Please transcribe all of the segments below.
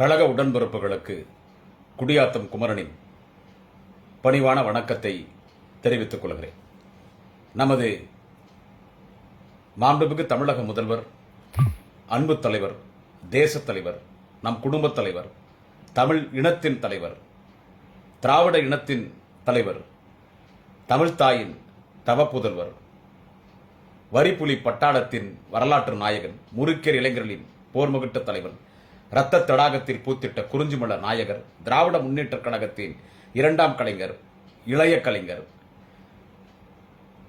கழக உடன்பிறப்புகளுக்கு குடியாத்தம் குமரனின் பணிவான வணக்கத்தை தெரிவித்துக் கொள்கிறேன். நமது மாண்புமிகு தமிழக முதல்வர் அன்பு தலைவர் தேசத் தலைவர் நம் குடும்பத் தலைவர் தமிழ் இனத்தின் தலைவர் திராவிட இனத்தின் தலைவர் தமிழ் தாயின் தவப்புதல்வர் வரிப்புலி பட்டாளத்தின் வரலாற்று நாயகன் முறுக்கேர் இளைஞர்களின் போர்முகிட்ட தலைவன் இரத்த தடாகத்தில் பூத்திட்ட குறிஞ்சிமல நாயகர் திராவிட முன்னேற்றக் கழகத்தின் இரண்டாம் கலைஞர் இளைய கலைஞர்.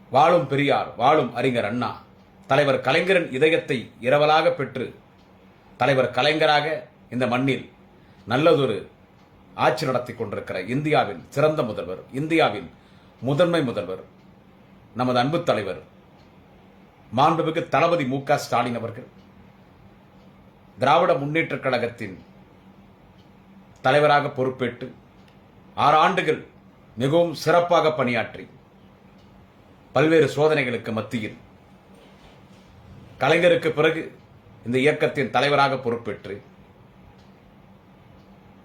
வாழும் பெரியார் வாழும் அறிஞர் அண்ணா தலைவர் கலைஞரின் இதயத்தை இரவலாக பெற்று தலைவர் கலைஞராக இந்த மண்ணில் நல்லதொரு ஆட்சி நடத்தி கொண்டிருக்கிற இந்தியாவின் சிறந்த முதல்வர் இந்தியாவின் முதன்மை முதல்வர் நமது அன்பு தலைவர் மாண்புமிகு தளபதி மு க ஸ்டாலின் அவர்கள். திராவிட முன்னேற்றக் கழகத்தின் தலைவராக பொறுப்பேற்று ஆறு ஆண்டுகள் மிகவும் சிறப்பாக பணியாற்றி பல்வேறு சோதனைகளுக்கு மத்தியில் கலைஞருக்கு பிறகு இந்த இயக்கத்தின் தலைவராக பொறுப்பேற்று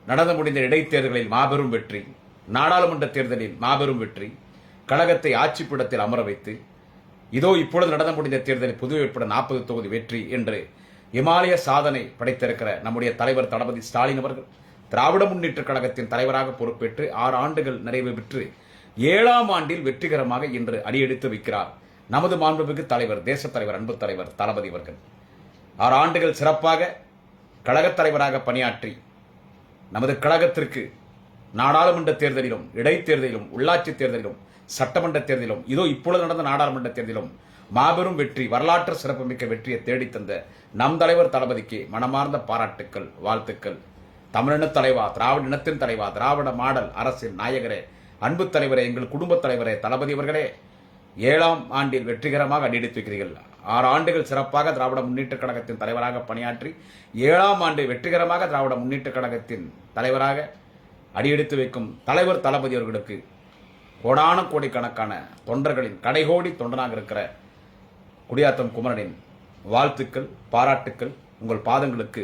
நடந்து முடிந்த இடைத்தேர்தலில் மாபெரும் வெற்றி நாடாளுமன்ற தேர்தலில் மாபெரும் வெற்றி கழகத்தை ஆட்சிப்பிடத்தில் அமர வைத்து இதோ இப்பொழுது நடந்து முடிந்த தேர்தலில் புதுவை உட்பட நாற்பது தொகுதி வெற்றி என்று இமாலய சாதனை படைத்திருக்கிற நம்முடைய தலைவர் தளபதி ஸ்டாலின் அவர்கள் திராவிட முன்னேற்ற கழகத்தின் தலைவராக பொறுப்பேற்று ஆறு ஆண்டுகள் நிறைவு பெற்று ஏழாம் ஆண்டில் வெற்றிகரமாக இன்று அடியெடுத்து வைக்கிறார் நமது மாண்புமிகு தலைவர் தேசத் தலைவர் அன்பு தலைவர் தளபதி அவர்கள். ஆறு ஆண்டுகள் சிறப்பாக கழகத் தலைவராக பணியாற்றி நமது கழகத்திற்கு நாடாளுமன்ற தேர்தலிலும் இடைத்தேர்தலிலும் உள்ளாட்சி தேர்தலிலும் சட்டமன்ற தேர்தலிலும் இதோ இப்பொழுது நடந்த நாடாளுமன்ற தேர்தலிலும் மாபெரும் வெற்றி வரலாற்று சிறப்புமிக்க வெற்றியை தேடித் தந்த நம் தலைவர் தளபதிக்கு மனமார்ந்த பாராட்டுக்கள் வாழ்த்துக்கள். தமிழின தலைவா திராவிட இனத்தின் தலைவா திராவிட மாடல் அரசின் நாயகரே அன்பு தலைவரே எங்கள் குடும்பத் தலைவரே தளபதி அவர்களே ஏழாம் ஆண்டில் வெற்றிகரமாக அடியெடுத்து வைக்கிறீர்கள். ஆறு ஆண்டுகள் சிறப்பாக திராவிட முன்னேற்றக் கழகத்தின் தலைவராக பணியாற்றி ஏழாம் ஆண்டு வெற்றிகரமாக திராவிட முன்னேற்றக் கழகத்தின் தலைவராக அடியெடுத்து வைக்கும் தலைவர் தளபதி அவர்களுக்கு கோடான கோடிக்கணக்கான தொண்டர்களின் கடைகோடி தொண்டனாக இருக்கிற குடியாத்தம் குமரனின் வாழ்த்துக்கள் பாராட்டுக்கள் உங்கள் பாதங்களுக்கு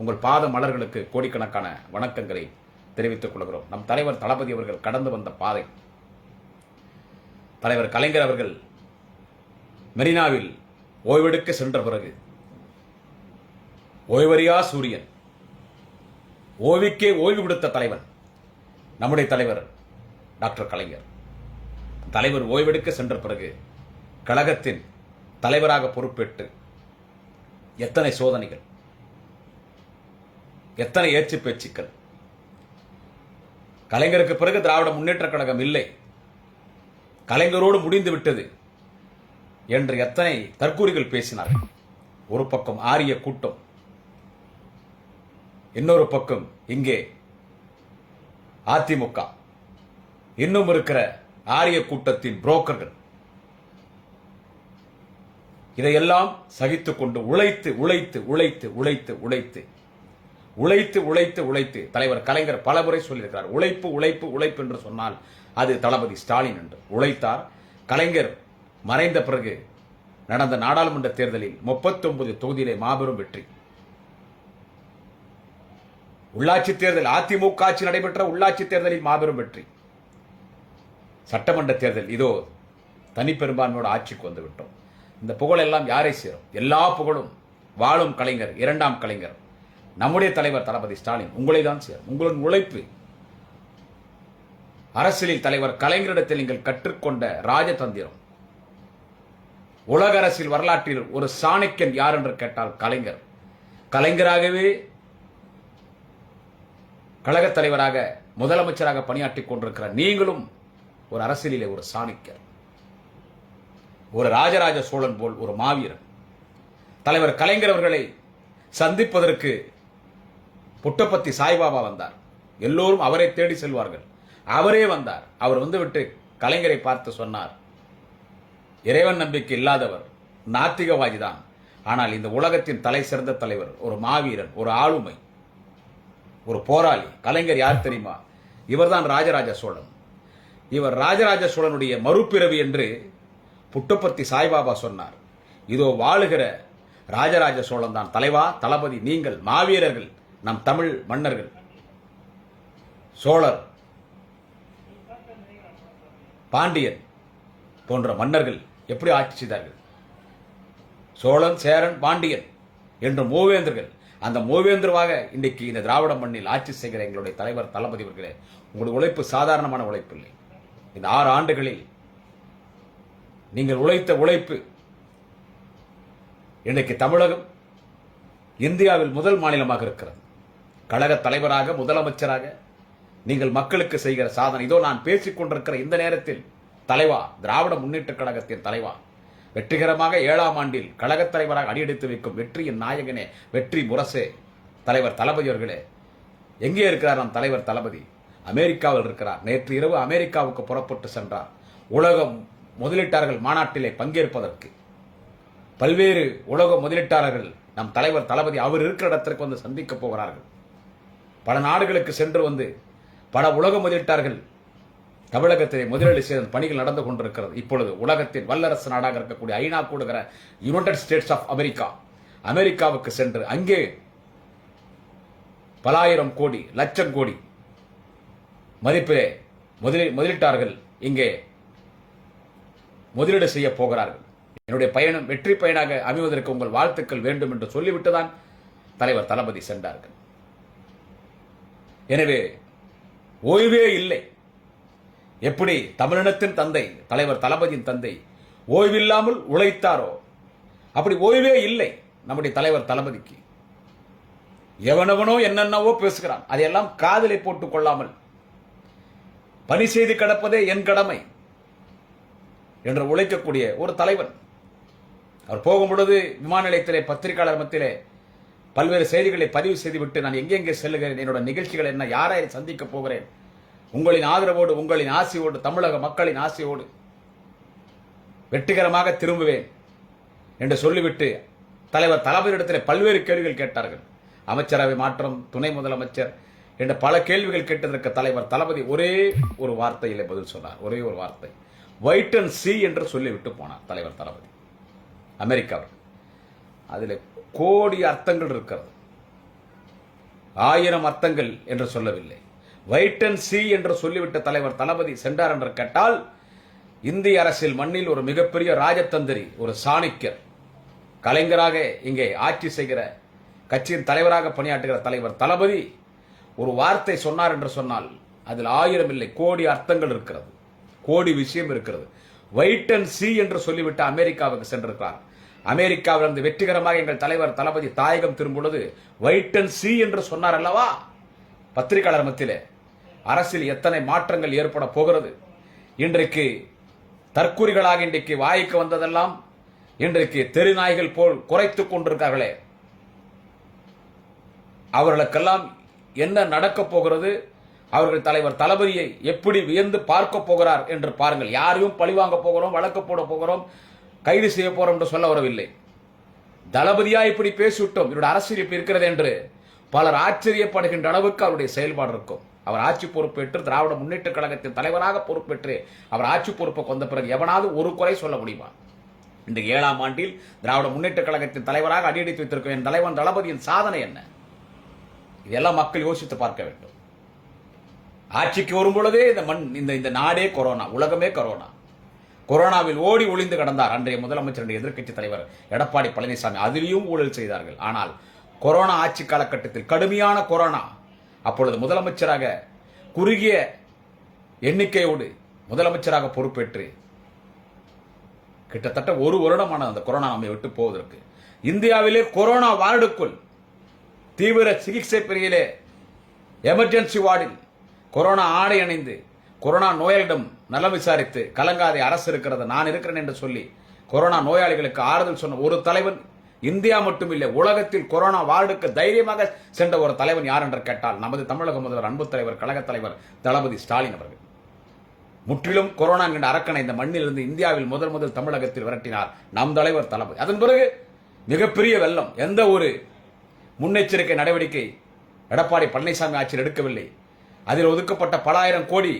உங்கள் பாத மலர்களுக்கு கோடிக்கணக்கான வணக்கங்களை தெரிவித்துக் கொள்கிறோம். நம் தலைவர் தளபதி அவர்கள் கடந்து வந்த பாதை. தலைவர் கலைஞர் அவர்கள் மெரினாவில் ஓய்வெடுக்க சென்ற பிறகு ஓய்வறியா சூரியன் ஓய்வுக்கே ஓய்வு கொடுத்த தலைவர் நம்முடைய தலைவர் டாக்டர் கலைஞர். தலைவர் ஓய்வெடுக்க சென்ற பிறகு கழகத்தின் தலைவராக பொறுப்பேற்று எத்தனை சோதனைகள் எத்தனை ஏச்சு பேச்சுக்கள் கலைஞருக்கு பிறகு திராவிட முன்னேற்றக் கழகம் இல்லை கலைஞரோடு முடிந்து விட்டது என்று எத்தனை தற்கூறிகள் பேசினார்கள். ஒரு பக்கம் ஆரிய கூட்டம் இன்னொரு பக்கம் இங்கே அதிமுக இன்னும் இருக்கிற ஆரிய கூட்டத்தின் புரோக்கர்கள். இதையெல்லாம் சகித்து கொண்டு உழைத்து உழைத்து உழைத்து உழைத்து உழைத்து. உழைத்து உழைத்து உழைத்து. தலைவர் கலைஞர் பல முறை சொல்லியிருக்கிறார். உழைப்பு உழைப்பு உழைப்பு என்று சொன்னால் அது தளபதி ஸ்டாலின் என்று. உழைத்தார். கலைஞர் மறைந்த பிறகு நடந்த நாடாளுமன்ற தேர்தலில் 39 தொகுதியிலே மாபெரும் வெற்றி. உள்ளாட்சி தேர்தல் அதிமுக ஆட்சி நடைபெற்ற உள்ளாட்சி தேர்தலில் மாபெரும் வெற்றி. சட்டமன்ற தேர்தல் இதோ தனிப்பெரும்பான்மையோட ஆட்சிக்கு வந்து விட்டோம் இந்த புகழ் எல்லாம் யாரை சேரும்? எல்லா புகழும் வாழும் கலைஞர் இரண்டாம் கலைஞர். நம்முடைய தலைவர் தளபதி ஸ்டாலின் உங்களை தான் சேரும். உங்களின் உழைப்பு. அரசியலில் தலைவர் கலைஞரிடத்தில் நீங்கள் கற்றுக்கொண்ட ராஜதந்திரம். உலக அரசியல் வரலாற்றில் ஒரு சாணக்கியன் யார் என்று கேட்டால் கலைஞர். கலைஞராகவே கழகத் தலைவராக முதலமைச்சராக பணியாற்றிக் கொண்டிருக்கிற நீங்களும் ஒரு அரசியலிலே ஒரு சாணக்கியர். ஒரு ராஜராஜ சோழன் போல் ஒரு மாவீரன். தலைவர் கலைஞர் அவர்களை சந்திப்பதற்கு புட்டப்பத்தி சாய்பாபா வந்தார். எல்லோரும் அவரை தேடி செல்வார்கள். அவரே வந்தார். அவர் வந்துவிட்டு கலைஞரை பார்த்து சொன்னார் இறைவன் நம்பிக்கை இல்லாதவர் நாத்திகவாதிதான் ஆனால் இந்த உலகத்தின் தலை சிறந்த தலைவர் ஒரு மாவீரன் ஒரு ஆளுமை ஒரு போராளி. கலைஞர் யார் தெரியுமா? இவர்தான் ராஜராஜ சோழன். இவர் ராஜராஜ சோழனுடைய மறுபிறவி என்று புட்டப்பர்த்தி சாய்பாபா சொன்னார். இதோ வாழுகிற ராஜராஜ சோழன் தான் தலைவா தளபதி நீங்கள் மாவீரர்கள் நம் தமிழ் மன்னர்கள். சோழர் பாண்டியன் போன்ற மன்னர்கள் எப்படி ஆட்சி செய்தார்கள்? சோழன் சேரன் பாண்டியன் என்ற மூவேந்தர்கள். அந்த மூவேந்தருவாக இன்றைக்கு இந்த திராவிட மண்ணில் ஆட்சி செய்கிற எங்களுடைய தலைவர் தளபதி அவர்களே உங்களுடைய உழைப்பு சாதாரணமான உழைப்பு இல்லை. இந்த ஆறு ஆண்டுகளில் நீங்கள் உழைத்த உழைப்பு இன்றைக்கு தமிழகம் இந்தியாவில் முதல் மாநிலமாக இருக்கிறது. கழக தலைவராக முதலமைச்சராக நீங்கள் மக்களுக்கு செய்கிற சாதனை. இதோ நான் பேசிக் கொண்டிருக்கிற இந்த நேரத்தில் தலைவா திராவிட முன்னேற்ற கழகத்தின் தலைவா வெற்றிகரமாக ஏழாம் ஆண்டில் கழகத் தலைவராக அடியெடுத்து வைக்கும் வெற்றியின் நாயகனே வெற்றி முரசே தலைவர் தளபதி அவர்களே. எங்கே இருக்கிறார் நம் தலைவர் தளபதி? அமெரிக்காவில் இருக்கிறார். நேற்று இரவு அமெரிக்காவுக்கு புறப்பட்டு சென்றார். உலகம் முதலீட்டாளர்கள் மாநாட்டிலே பங்கேற்பதற்கு. பல்வேறு உலக முதலீட்டாளர்கள் நம் தலைவர் தளபதி அவர் இருக்கிற இடத்திற்கு வந்து சந்திக்க போகிறார்கள். பல நாடுகளுக்கு சென்று வந்து பல உலக முதலீட்டாளர்கள் தமிழகத்திலே முதலீடு செய்த பணிகள் நடந்து கொண்டிருக்கிறது. இப்பொழுது உலகத்தின் வல்லரசு நாடாக இருக்கக்கூடிய ஐநா கூடுகிற யுனைடெட் ஸ்டேட்ஸ் ஆஃப் அமெரிக்கா அமெரிக்காவுக்கு சென்று அங்கே பலாயிரம் கோடி லட்சம் கோடி மதிப்பிலே முதலீ முதலீட்டார்கள் இங்கே முதலீடு செய்ய போகிறார்கள். என்னுடைய பயணம் வெற்றி பயனாக அமைவதற்கு உங்கள் வாழ்த்துக்கள் வேண்டும் என்று சொல்லிவிட்டுதான் தலைவர் தளபதி சென்றார்கள். எனவே ஓய்வே இல்லை. எப்படி தமிழினத்தின் தந்தை தலைவர் தளபதியின் தந்தை ஓய்வில்லாமல் உழைத்தாரோ அப்படி ஓய்வே இல்லை நம்முடைய தலைவர் தளபதிக்கு. எவனவனோ என்னென்னவோ பேசுகிறான். அதையெல்லாம் காதலை போட்டுக் கொள்ளாமல் பணி செய்து கிடப்பதே என் கடமை. என்று உழைக்கக்கூடிய ஒரு தலைவன். அவர் போகும் பொழுது விமான நிலையத்திலே பத்திரிகையாளர் மத்தியிலே பல்வேறு செய்திகளை பதிவு செய்துவிட்டு நான் எங்கெங்கே செல்லுகிறேன் என்னோட நிகழ்ச்சிகள் என்ன யாரை சந்திக்க போகிறேன் உங்களின் ஆதரவோடு உங்களின் ஆசையோடு தமிழக மக்களின் ஆசையோடு வெற்றிகரமாக திரும்புவேன் என்று சொல்லிவிட்டு தலைவர் தளபதியிடத்தில் பல்வேறு கேள்விகள் கேட்டார்கள். அமைச்சரவை மாற்றம் துணை முதலமைச்சர் என்ற பல கேள்விகள் கேட்டதற்கு தலைவர் தளபதி ஒரே ஒரு வார்த்தையில் பதில் சொன்னார். ஒரே ஒரு வார்த்தை. ஒயிட் அண்ட் சி என்று சொல்லிவிட்டு போனார் தலைவர் தளபதி. அமெரிக்காவில். அதில் கோடி அர்த்தங்கள் இருக்கிறது. ஆயிரம் அர்த்தங்கள் என்று சொல்லவில்லை. ஒயிட் அண்ட் சி என்று சொல்லிவிட்ட தலைவர் தளபதி சென்றார் என்று கேட்டால் இந்திய அரசியல் மண்ணில் ஒரு மிகப்பெரிய ராஜதந்திரி ஒரு சாணிக்கர் கலைஞராக இங்கே ஆட்சி செய்கிற கட்சியின் தலைவராக பணியாற்றுகிற தலைவர் தளபதி ஒரு வார்த்தை சொன்னார் என்று சொன்னால் அதில் ஆயிரம் இல்லை கோடி அர்த்தங்கள் இருக்கிறது. கோடி விஷயம் இருக்கிறது. வைட் அண்ட் சி என்று சொல்லிவிட்டு அமெரிக்காவுக்கு சென்றிருக்கிறார். அமெரிக்காவிலிருந்து வெற்றிகரமாக எங்கள் தலைவர் தளபதி தாயகம் திரும்பும் பொழுது வைட் அண்ட் சி என்று சொன்னார் அல்லவா? பத்திரிகையாளர் மத்தியிலே. அரசில் எத்தனை மாற்றங்கள் ஏற்பட போகிறது. இன்றைக்கு தற்கூறிகளாக இன்றைக்கு வாய்க்கு வந்ததெல்லாம் இன்றைக்கு தெருநாய்கள் போல் குறைத்துக் கொண்டிருக்கார்களே அவர்களுக்கெல்லாம் என்ன நடக்கப் போகிறது? அவர்கள் தலைவர் தளபதியை எப்படி வியந்து பார்க்க போகிறார் என்று பாருங்கள். யாரையும் பழிவாங்க போகிறோம் வழக்கு போட போகிறோம் கைது செய்ய போகிறோம் என்று சொல்ல வரவில்லை. தளபதியா இப்படி பேசிவிட்டோம். இவருடைய அரசியல் இப்படி இருக்கிறது என்று பலர் ஆச்சரியப்படுகின்ற அளவுக்கு அவருடைய செயல்பாடு இருக்கும். அவர் ஆட்சி பொறுப்பேற்று திராவிட முன்னேற்ற கழகத்தின் தலைவராக பொறுப்பேற்று அவர் ஆட்சி பொறுப்பை கொண்ட பிறகு எவனாவது ஒரு குறை சொல்ல முடியுமா? இந்த ஏழாம் ஆண்டில் திராவிட முன்னேற்ற கழகத்தின் தலைவராக அடியடித்து வைத்திருக்கும் என் தலைவன் தளபதியின் சாதனை என்ன? இதெல்லாம் மக்கள் யோசித்து பார்க்க வேண்டும். ஆட்சிக்கு வரும் பொழுதே இந்த மண் இந்த இந்த நாடே கொரோனா உலகமே கொரோனா. கொரோனாவில் ஓடி ஒளிந்து கடந்தார் அன்றைய முதலமைச்சர் எதிர்க்கட்சி தலைவர் எடப்பாடி பழனிசாமி. அதிலேயும் ஊழல் செய்தார்கள். ஆனால் கொரோனா ஆட்சி காலகட்டத்தில் கடுமையான கொரோனா. அப்பொழுது முதலமைச்சராக குறுகிய எண்ணிக்கையோடு முதலமைச்சராக பொறுப்பேற்று கிட்டத்தட்ட ஒரு வருடமான அந்த கொரோனா நம்மை விட்டு போவதற்கு. இந்தியாவிலே கொரோனா வார்டுக்குள் தீவிர சிகிச்சை பிரிவிலே எமர்ஜென்சி வார்டில் கொரோனா ஆடை அணிந்து கொரோனா நோயாளிடம் நலம் விசாரித்து கலங்காதே அரசு இருக்கிறது நான் இருக்கிறேன் என்று சொல்லி கொரோனா நோயாளிகளுக்கு ஆறுதல் சொன்ன ஒரு தலைவன் இந்தியா மட்டுமில்லை உலகத்தில் கொரோனா வார்டுக்கு தைரியமாக சென்ற ஒரு தலைவன் யார் என்று கேட்டால் நமது தமிழக முதல்வர் அன்பு தலைவர் கழகத் தலைவர் தளபதி ஸ்டாலின் அவர்கள். முற்றிலும் கொரோனா என்கின்ற அரக்கனை இந்த மண்ணிலிருந்து இந்தியாவில் முதல் முதல் தமிழகத்தில் விரட்டினார் நம் தலைவர் தளபதி. அதன் பிறகு மிகப்பெரிய வெள்ளம் எந்த ஒரு முன்னெச்சரிக்கை நடவடிக்கை எடப்பாடி பழனிசாமி ஆட்சியில் எடுக்கவில்லை. அதில் ஒதுக்கப்பட்ட பல ஆயிரம் கோடி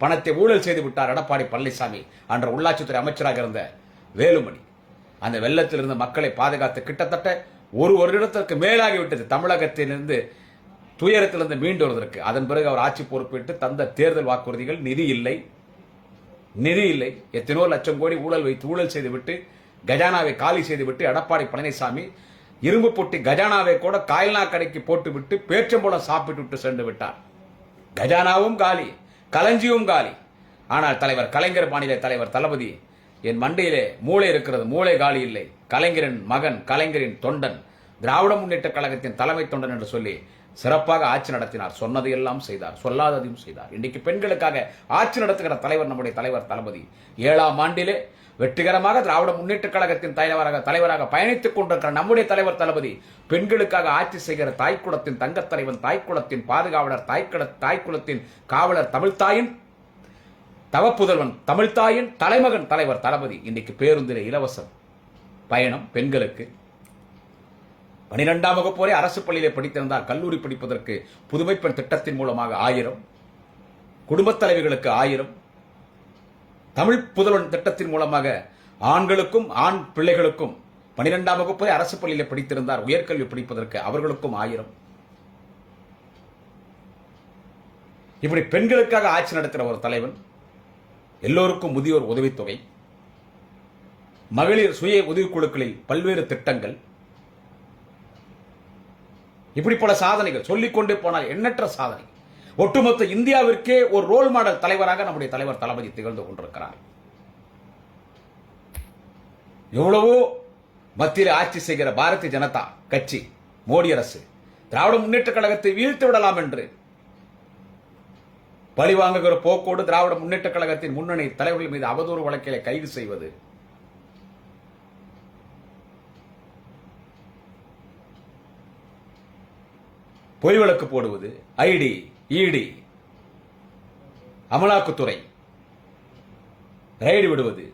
பணத்தை ஊழல் செய்து விட்டார் எடப்பாடி பழனிசாமி அன்ற உள்ளாட்சித்துறை அமைச்சராக இருந்த வேலுமணி. அந்த வெள்ளத்தில் இருந்து மக்களை பாதுகாத்து கிட்டத்தட்ட ஒரு வருடத்திற்கு மேலாகிவிட்டது தமிழகத்திலிருந்து துயரத்திலிருந்து மீண்டு வருவதற்கு. அதன் பிறகு அவர் ஆட்சி பொறுப்பேற்று தந்த தேர்தல் வாக்குறுதிகள் நிதி இல்லை. நிதி இல்லை. எத்தனோ லட்சம் கோடி ஊழல் வைத்து ஊழல் செய்துவிட்டு கஜானாவை காலி செய்துவிட்டு எடப்பாடி பழனிசாமி இரும்பு பொட்டி கஜானாவை கூட காயல்னா கடைக்கு போட்டுவிட்டு பேச்சம்பழம் சாப்பிட்டு விட்டு சென்று விட்டார். கஜானாவும் காலி களஞ்சியும் காலி. ஆனால் தலைவர் கலைஞர் மாநில தலைவர் தளபதி என் மண்டையிலே மூளை இருக்கிறது மூளை காலி இல்லை. கலைஞரின் மகன் கலைஞரின் தொண்டன் திராவிட முன்னேற்ற கழகத்தின் தலைமை தொண்டன் என்று சொல்லி சிறப்பாக ஆட்சி நடத்தினார். சொன்னதையெல்லாம் செய்தார் சொல்லாததையும் செய்தார். இன்றைக்கு பெண்களுக்காக ஆட்சி நடத்துகிற தலைவர் நம்முடைய தலைவர் தளபதி ஏழாம் ஆண்டிலே வெற்றிகரமாக திராவிட முன்னேற்ற கழகத்தின் தலைவராக தலைவராக பயணித்துக் கொண்டிருக்கிற நம்முடைய தலைவர் தளபதி பெண்களுக்காக ஆட்சி செய்கிற தாய்க்குளத்தின் தங்கத் தலைவன் தாய்க்குளத்தின் பாதுகாவலர் தாய்க்கட தாய்க்குளத்தின் காவலர் தமிழ்த்தாயின் தவப்புதல்வன் தமிழ்த்தாயின் தலைமகன் தலைவர் தளபதி. இன்னைக்கு பேருந்திலே இலவசம் பயணம் பெண்களுக்கு. பனிரெண்டாம் வகுப்பு அரசு பள்ளியிலே படித்திருந்தால் கல்லூரி படிப்பதற்கு புதுமை பெண் திட்டத்தின் மூலமாக ஆயிரம் குடும்பத் தலைவிகளுக்கு ஆயிரம் தமிழ் புதல்வன் திட்டத்தின் மூலமாக ஆண்களுக்கும் ஆண் பிள்ளைகளுக்கும் பனிரெண்டாம் வகுப்பு அரசு பள்ளியில் படித்திருந்தார். உயர்கல்வி படிப்பதற்கு அவர்களுக்கும் ஆயிரம். இப்படி பெண்களுக்காக ஆட்சி நடத்துகிற ஒரு தலைவன் எல்லோருக்கும் முதியோர் உதவித்தொகை மகளிர் சுய உதவிக்குழுக்களில் பல்வேறு திட்டங்கள் இப்படி பல சாதனைகள். சொல்லிக்கொண்டே போனால் எண்ணற்ற சாதனை. ஒட்டுமொத்த இந்தியாவிற்கே ஒரு ரோல் மாடல் தலைவராக நம்முடைய தலைவர் தளபதி திகழ்ந்து கொண்டிருக்கிறார். எவ்வளவோ மத்தியில் ஆட்சி செய்கிற பாரதிய ஜனதா கட்சி மோடி அரசு திராவிட முன்னேற்ற கழகத்தை வீழ்த்து விடலாம் என்று பழிவாங்குகிற போக்கோடு திராவிட முன்னேற்ற கழகத்தின் முன்னணி தலைவர்கள் மீது அவதூறு வழக்கில் கைது செய்வது. பொய் வழக்கு போடுவது ஐடி இடி அமலாக்கத்துறை ரைடு விடுவது.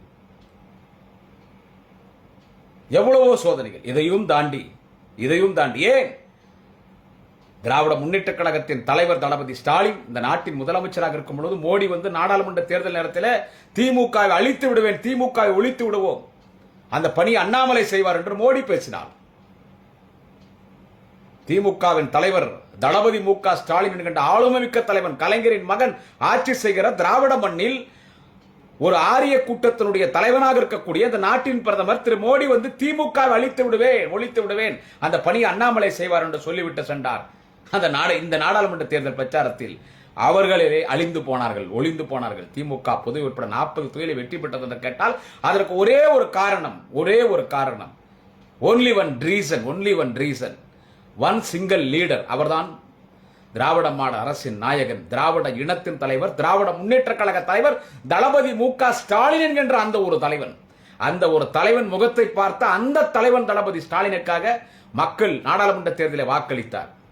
எவ்வளவோ சோதனைகள். இதையும் தாண்டி இதையும் தாண்டி ஏன்? திராவிட முன்னேற்ற கழகத்தின் தலைவர் தளபதி ஸ்டாலின் இந்த நாட்டின் முதலமைச்சராக இருக்கும் பொழுது மோடி வந்து நாடாளுமன்ற தேர்தல் நேரத்தில் திமுகவை அழித்து விடுவேன் திமுகவை ஒழித்து விடுவோம். அந்த பணி அண்ணாமலை செய்வார் என்று மோடி பேசினார். திமுகவின் தலைவர் தளபதி மு க ஸ்டாலின் என்கின்ற ஆளுமைமிக்க தலைவன் கலைஞரின் மகன் ஆட்சி செய்கிற திராவிட மண்ணில் ஒரு ஆரிய கூட்டத்தினுடைய தலைவனாக இருக்கக்கூடிய அந்த நாட்டின் பிரதமர் திரு மோடி வந்து திமுக அழித்து விடுவேன் ஒழித்து விடுவேன். அந்த பணியை அண்ணாமலை செய்வார் என்று சொல்லிவிட்டு சென்றார். அந்த நாடு இந்த நாடாளுமன்ற தேர்தல் பிரச்சாரத்தில் அவர்களே அழிந்து போனார்கள் ஒளிந்து போனார்கள். திமுக பொது உட்பட நாற்பது தொகுதியில் வெற்றி பெற்றது என்று கேட்டால் அதற்கு ஒரே ஒரு காரணம் ஒரே ஒரு காரணம். Only one reason only one reason one single leader அவர்தான் திராவிட மாட அரசின் நாயகன் திராவிட இனத்தின் தலைவர் திராவிட முன்னேற்ற கழக தலைவர் தளபதி மு க ஸ்டாலின் என்கின்ற அந்த ஒரு தலைவன். அந்த ஒரு தலைவன் முகத்தை பார்த்த அந்த தலைவன் தளபதி ஸ்டாலினுக்காக மக்கள் நாடாளுமன்ற தேர்தலில் வாக்களித்தார்.